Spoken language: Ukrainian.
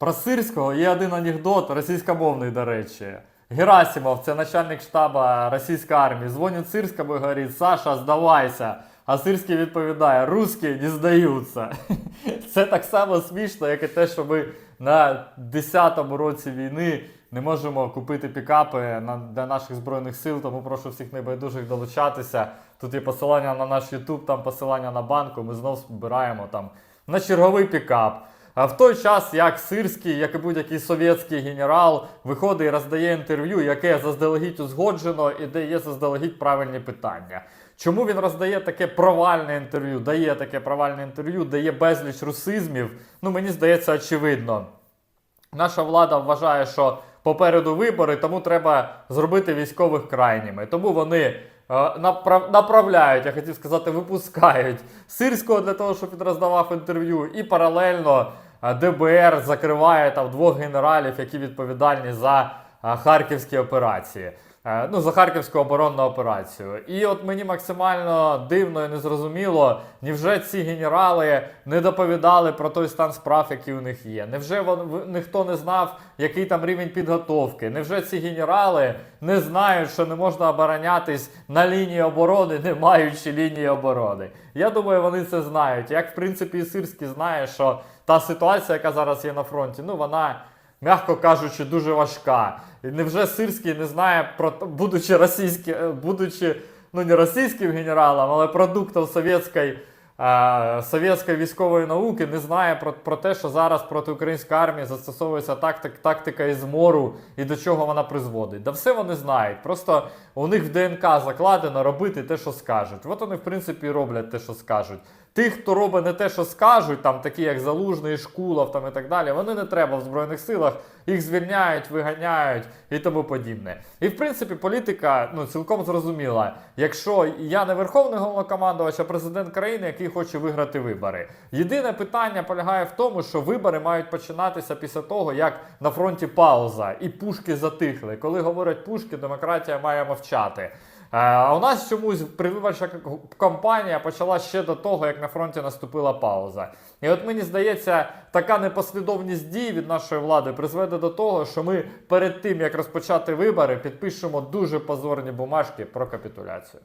Про Сирського є один анекдот, російськомовний, до речі. Герасимов, це начальник штаба російської армії, дзвонить Сирському і говорить, Саша, здавайся. А Сирський відповідає, русські не здаються. Це так само смішно, як і те, що ми на 10-му році війни не можемо купити пікапи для наших збройних сил, тому прошу всіх небайдужих долучатися. Тут є посилання на наш YouTube, там посилання на банку. Ми знов збираємо там на черговий пікап. А в той час, як Сирський, як і будь-який совєтський генерал, виходить і роздає інтерв'ю, яке заздалегідь узгоджено і де є заздалегідь правильні питання. Чому він роздає таке провальне інтерв'ю, дає таке провальне інтерв'ю, дає безліч русизмів? Ну мені здається, очевидно. Наша влада вважає, що попереду вибори, тому треба зробити військових крайніми. Тому вони направляють, я хотів сказати, випускають сирського для того, щоб він роздавав інтерв'ю, і паралельно е, ДБР закриває там двох генералів, які відповідальні за е, харківські операції. Е, Ну, за Харківську оборонну операцію. І от мені максимально дивно і незрозуміло, невже ці генерали не доповідали про той стан справ, який у них є? Невже вон, ніхто не знав, який там рівень підготовки? Невже ці генерали не знають, що не можна оборонятись на лінії оборони, не маючи лінії оборони? Я думаю, вони це знають. Як в принципі і Сирський знає, що та ситуація, яка зараз є на фронті, ну вона м'яко кажучи, дуже важка. І невже Сирський не знає про будучи російським, е, будучи ну не російським генералом, але продуктом совєтської, совєтської військової науки, не знає про, про те, що зараз проти української армії застосовується тактик, тактика ізмору і до чого вона призводить. Да все вони знають. Просто у них в ДНК закладено робити те, що скажуть. От вони, в принципі, роблять те, що скажуть. Тих, хто робить не те, що скажуть, там такі як Залужний, Шкулов там і так далі, вони не треба в Збройних силах, їх звільняють, виганяють і тому подібне. І в принципі політика ну, цілком зрозуміла. Якщо я не верховний головнокомандувач, а президент країни, який хоче виграти вибори. Єдине питання полягає в тому, що вибори мають починатися після того, як на фронті пауза і пушки затихли. Коли говорять пушки, демократія має мовчати. Е, А у нас чомусь предвиборча к- кампанія почала ще до того, як на фронті наступила пауза. І от мені здається, така непослідовність дій від нашої влади призведе до того, що ми перед тим як розпочати вибори, підпишемо дуже позорні бумажки про капітуляцію.